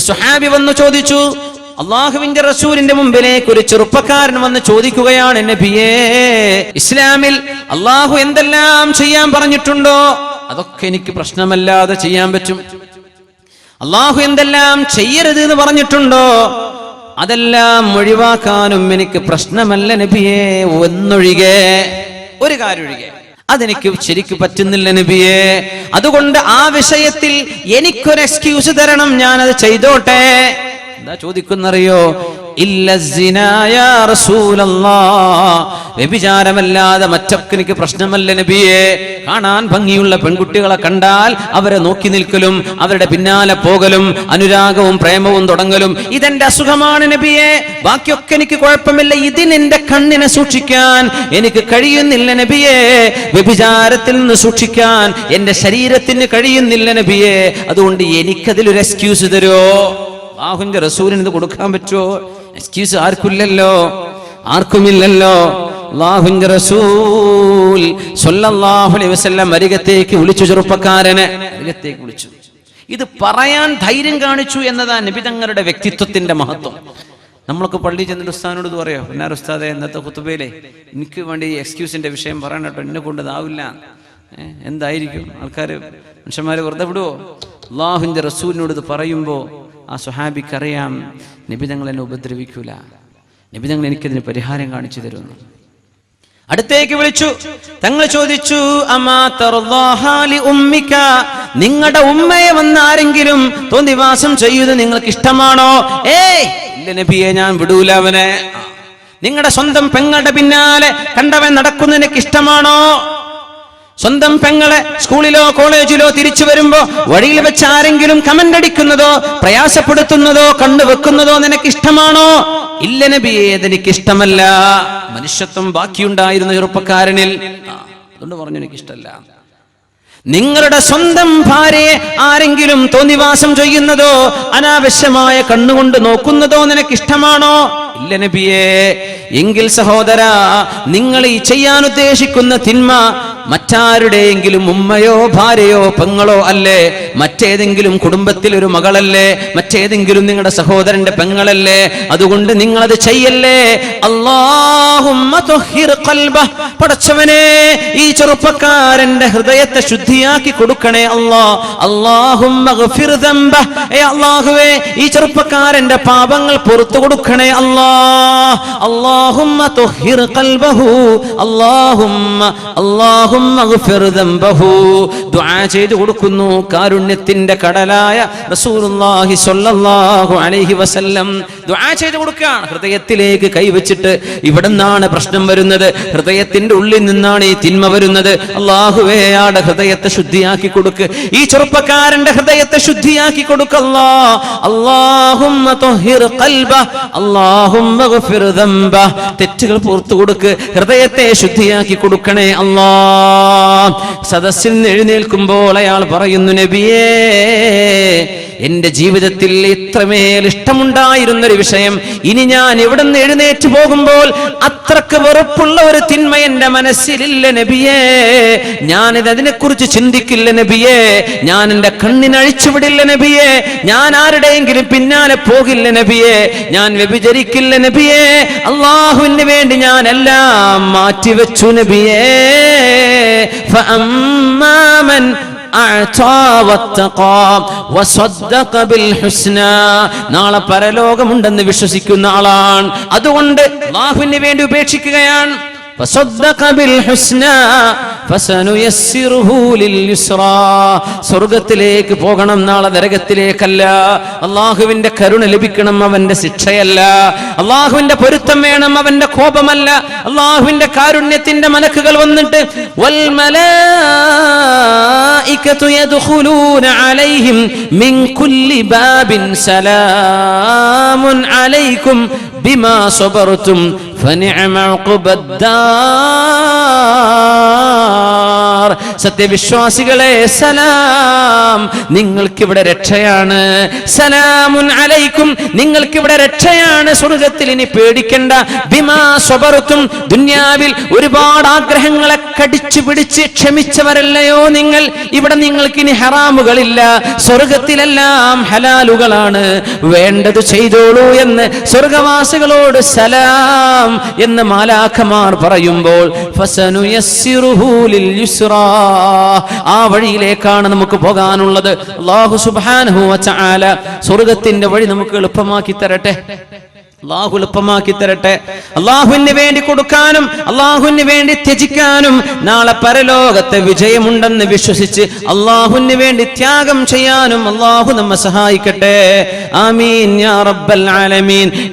സുഹാബി വന്നു ചോദിച്ചു അള്ളാഹുവിന്റെ റസൂലിന്റെ മുമ്പിലേക്ക് ഒരു ചെറുപ്പക്കാരൻ വന്ന് ചോദിക്കുകയാണ് നബിയേ ഇസ്ലാമിൽ അള്ളാഹു എന്തെല്ലാം ചെയ്യാൻ പറഞ്ഞിട്ടുണ്ടോ? അതൊക്കെ എനിക്ക് പ്രശ്നമല്ലാതെ ചെയ്യാൻ പറ്റും. അള്ളാഹു എന്തെല്ലാം ചെയ്യരുത് എന്ന് പറഞ്ഞിട്ടുണ്ടോ? അതെല്ലാം ഒഴിവാക്കാനും എനിക്ക് പ്രശ്നമല്ല നബിയേ ഒന്നൊഴികെ ഒരു കാര്യം ഒഴികെ അതെനിക്ക് ശരിക്കും പറ്റുന്നില്ല നബിയെ. അതുകൊണ്ട് ആ വിഷയത്തിൽ എനിക്കൊരു എക്സ്ക്യൂസ് തരണം. ഞാൻ അത് ചെയ്തോട്ടെ. എന്താ ചോദിക്കുന്നറിയോ? വ്യഭിചാരമല്ലാതെ മറ്റൊക്കെ എനിക്ക് പ്രശ്നമല്ല നബിയെ. കാണാൻ ഭംഗിയുള്ള പെൺകുട്ടികളെ കണ്ടാൽ അവരെ നോക്കി നിൽക്കലും അവരുടെ പിന്നാലെ പോകലും അനുരാഗവും പ്രേമവും തുടങ്ങലും. ഇതെന്റെ അസുഖമാണ് നബിയെ. ബാക്കിയൊക്കെ എനിക്ക് കുഴപ്പമില്ല. ഇതിനെന്റെ കണ്ണിനെ സൂക്ഷിക്കാൻ എനിക്ക് കഴിയുന്നില്ല നബിയെ. വ്യഭിചാരത്തിൽ നിന്ന് സൂക്ഷിക്കാൻ എന്റെ ശരീരത്തിന് കഴിയുന്നില്ല നബിയെ. അതുകൊണ്ട് എനിക്കതിലൊരു എക്സ്ക്യൂസ് തരുമോ ബാഹുന്റെ റസൂലിന് ഇത് കൊടുക്കാൻ പറ്റുമോ? എക്സ്ക്യൂസ് ആർക്കില്ലല്ലോ? ആർക്കുമില്ലല്ലോ? അള്ളാഹുവിന്റെ റസൂൽ സ്വല്ലല്ലാഹു അലൈഹി വസല്ലം അരികത്തേക്ക് വിളിച്ചു ചെറുപ്പക്കാരനെ. അരികത്തേക്ക് വിളിച്ചു. ഇത് പറയാൻ ധൈര്യം കാണിച്ചു എന്നതാണ് നിബിതങ്ങളുടെ വ്യക്തിത്വത്തിന്റെ മഹത്വം. നമ്മൾക്ക് പള്ളി ചെന്നിട്ട് ഉസ്താദിനോട് ഇത് പറയോ? പിന്നാർ ഉസ്താദെ ഇന്നത്തെ കുത്തുബയിലെ എനിക്ക് വേണ്ടി എക്സ്ക്യൂസിന്റെ വിഷയം പറയണം കേട്ടോ. എന്നെ കൊണ്ട് ഇതാവില്ല. എന്തായിരിക്കും? ആൾക്കാർ മനുഷ്യന്മാർ വെറുതെ വിടുവോ? അള്ളാഹുവിന്റെ റസൂലിനോട് ഇത് പറയുമ്പോൾ ആ സുഹാബിക്കറിയാം നിബിതങ്ങൾ എന്നെ ഉപദ്രവിക്കൂല. നിബിതങ്ങൾ എനിക്കതിന് പരിഹാരം കാണിച്ചു തരുന്നു. അടുത്തേക്ക് വിളിച്ചു. തങ്ങൾ ചോദിച്ചു അമാ തർദാഹാ ലി ഉമ്മിക നിങ്ങളുടെ ഉമ്മയെ വന്ന് ആരെങ്കിലും തോന്നിവാസം ചെയ്യുന്നത് നിങ്ങൾക്ക് ഇഷ്ടമാണോ? ഏയ് ഇല്ല നബിയെ ഞാൻ വിടൂല അവനെ. നിങ്ങളുടെ സ്വന്തം പെങ്ങളുടെ പിന്നാലെ കണ്ടവൻ നടക്കുന്നതിനൊക്കെ ഇഷ്ടമാണോ? സ്വന്തം പെങ്ങളെ സ്കൂളിലോ കോളേജിലോ തിരിച്ചു വരുമ്പോ വഴിയിൽ വെച്ച് ആരെങ്കിലും കമന്റ് അടിക്കുന്നതോ പ്രയാസപ്പെടുത്തുന്നതോ കണ്ടുവെക്കുന്നതോ നിനക്ക് ഇഷ്ടമാണോ ഇല്ല നബിയെ അതെനിക്ക് ഇഷ്ടമല്ല മനുഷ്യത്വം ബാക്കിയുണ്ടായിരുന്ന ചെറുപ്പക്കാരനിൽ. അതുകൊണ്ട് പറഞ്ഞു എനിക്ക് ഇഷ്ടമല്ല നിങ്ങളുടെ സ്വന്തം ഭാര്യയെ ആരെങ്കിലും തോന്നിവാസം ചെയ്യുന്നതോ അനാവശ്യമായ കണ്ണുകൊണ്ട് നോക്കുന്നതോ നിനക്ക് ഇഷ്ടമാണോ ഇല്ല നബിയേ. എങ്കിൽ സഹോദര നിങ്ങൾ ഈ ചെയ്യാൻ ഉദ്ദേശിക്കുന്ന തിന്മ മറ്റാരുടെയെങ്കിലും ഉമ്മയോ ഭാര്യയോ പെങ്ങളോ അല്ലേ? മറ്റേതെങ്കിലും കുടുംബത്തിൽ ഒരു മകളല്ലേ? മറ്റേതെങ്കിലും നിങ്ങളുടെ സഹോദരന്റെ പെങ്ങളല്ലേ? അതുകൊണ്ട് നിങ്ങളത് ചെയ്യല്ലേ. പടച്ചവനെ ഈ ചെറുപ്പക്കാരന്റെ ഹൃദയത്തെ ശുദ്ധിയാക്കി കൊടുക്കണേ അല്ലാ. അല്ലാഹുവേ ഈ ചെറുപ്പക്കാരന്റെ പാപങ്ങൾ പുറത്തു കൊടുക്കണേ അല്ലാ. അള്ളാഹുമ്മ അള്ളാഹുമ്മ ഖൽബഹു. ചെയ്തു കൊടുക്കുന്നു. കാരുണ്യത്തിന്റെ കടലായ റസൂലുള്ളാഹി സ്വല്ലല്ലാഹു അലൈഹി വസല്ലം. ദുആ ചെയ്തു കൊടുക്കുകയാണ്. ഹൃദയത്തിലേക്ക് കൈവച്ചിട്ട് ഇവിടെ നിന്നാണ് പ്രശ്നം വരുന്നത്. ഹൃദയത്തിന്റെ ഉള്ളിൽ നിന്നാണ് ഈ തിന്മ വരുന്നത്. അള്ളാഹുവേയാടെ ഹൃദയത്തെ ശുദ്ധിയാക്കി കൊടുക്ക്. ഈ ചെറുപ്പക്കാരന്റെ ഹൃദയത്തെ ശുദ്ധിയാക്കി കൊടുക്കല്ലാ ദംബ. തെറ്റുകൾ പുറത്തു കൊടുക്ക്. ഹൃദയത്തെ ശുദ്ധിയാക്കി കൊടുക്കണേ അള്ളാ സദസ്സിൽ എഴുന്നേൽക്കുമ്പോൾ അയാൾ പറയുന്നു നബിയേ എന്റെ ജീവിതത്തിൽ ഇത്രമേൽ ഇഷ്ടമുണ്ടായിരുന്ന ഒരു വിഷയം ഇനി ഞാൻ ഇവിടെ നിന്ന് എഴുന്നേറ്റ് പോകുമ്പോൾ അത്രക്ക് വെറുപ്പുള്ള ഒരു തിന്മ എന്റെ മനസ്സിലില്ല നബിയേ ഞാനിത് അതിനെക്കുറിച്ച് ചിന്തിക്കില്ല നബിയേ ഞാൻ എന്റെ കണ്ണിനഴിച്ചുവിടില്ല നബിയേ ഞാൻ ആരുടെയെങ്കിലും പിന്നാലെ പോകില്ല നബിയേ ഞാൻ വ്യഭിചരിക്കില്ല നബിയേ അള്ളാഹുവിന് വേണ്ടി ഞാൻ എല്ലാം മാറ്റിവെച്ചു നബിയേ فأما من അഅതാ വത്തഖാ വസദ്ദഖ ബിൽ ഹുസ്ന നാളെ പരലോകമുണ്ടെന്ന് വിശ്വസിക്കുന്ന ആളാണ്. അതുകൊണ്ട് അല്ലാഹുവിന് വേണ്ടി ഉപേക്ഷിക്കുകയാണ്. വസദ്ദഖ ബിൽ ഹുസ്ന സ്വർഗത്തിലേക്ക് പോകണം നാളെ നരകത്തിലേക്കല്ല. അള്ളാഹുവിന്റെ കരുണ ലഭിക്കണം അവന്റെ ശിക്ഷയല്ല. അള്ളാഹുവിന്റെ പൊരുത്തം വേണം അവന്റെ കോപമല്ല. അള്ളാഹുവിന്റെ കാരുണ്യത്തിന്റെ മനക്കുകൾ വന്നിട്ട് ബിമാ സത്യവിശ്വാസികളെ സലാം. നിങ്ങൾക്കിവിടെ രക്ഷയാണ്. സലാമുൻ അലൈക്കും. നിങ്ങൾക്കിവിടെ രക്ഷയാണ്. സ്വർഗത്തിൽ ഇനി പേടിക്കേണ്ട. ബിമാ സ്വപറത്തും ദുന്യാവിൽ ഒരുപാട് ആഗ്രഹങ്ങളെ കടിച്ചു പിടിച്ച് ക്ഷമിച്ചവരല്ലയോ നിങ്ങൾ? ഇവിടെ നിങ്ങൾക്ക് ഇനി ഹറാമുകളില്ല. സ്വർഗത്തിലെല്ലാം ഹലാലുകളാണ്. വേണ്ടത് ചെയ്തോളൂ എന്ന് സ്വർഗവാസികളോട് സലാം എന്ന് മാലാഖമാർ പറയുമ്പോൾ ഫസനുയസ്സിറുഹു ലിൽ ആ വഴിയിലേക്കാണ് നമുക്ക് പോകാനുള്ളത്. സുബ്ഹാനഹു വതആല സ്വർഗത്തിന്റെ വഴി നമുക്ക് എളുപ്പമാക്കി തരട്ടെ. അള്ളാഹു എളുപ്പമാക്കി തരട്ടെ. അള്ളാഹുവിന് വേണ്ടി കൊടുക്കാനും അള്ളാഹുവിന് വേണ്ടി ത്യജിക്കാനും നാളെ പരലോകത്തെ വിജയമുണ്ടെന്ന് വിശ്വസിച്ച് അള്ളാഹുവിന് വേണ്ടി ത്യാഗം ചെയ്യാനും അള്ളാഹു നമ്മെ സഹായിക്കട്ടെ. ആമീൻ യാ റബ്ബൽ ആലമീൻ.